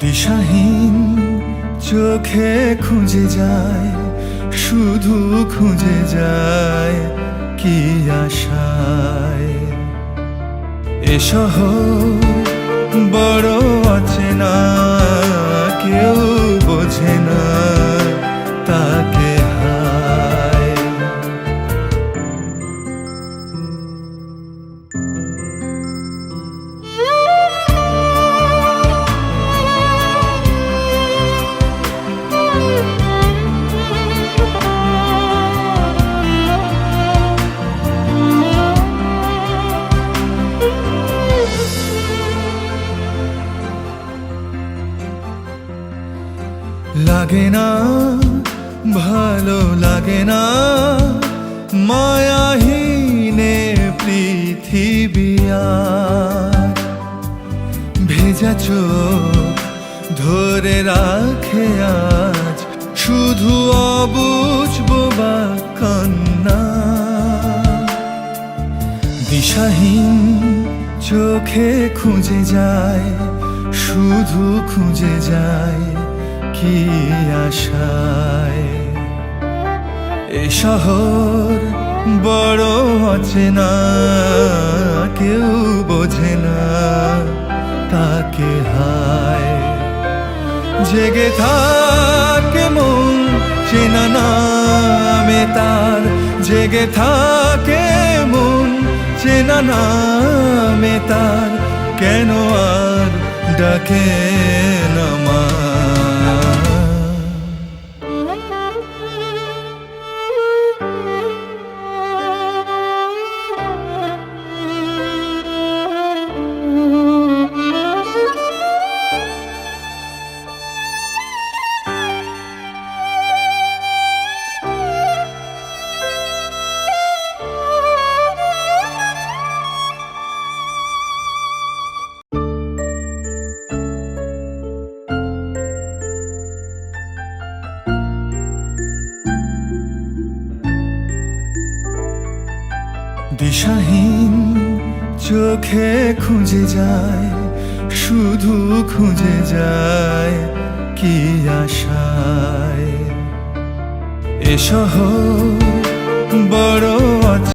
দিশাহীন চোখে খুঁজে যায় শুধু খুঁজে যায় কি আশায়। এসহ বড় অচেনা। লাগে না, ভালো লাগে না। মায়াহীনে পৃথিবী আর। ভেজা চোখ ধরে রাখে আজ, শুধু অবুঝবো বা কান্না। দিশাহীন চোখে খুঁজে যায়, শুধু খুঁজে যায়। কি আশায়। এ শহর বড় অচেনা কেউ বোঝে না তাকে হায়। জেগে থাকে মন, চেনা নামে তার। জেগে থাকে মন, চেনা নামে তার। কেন আর ডাকে না? দিশাহীন চোখে খুঁজে যায় শুধু খুঁজে যায় কি আশায়। এসহ বড়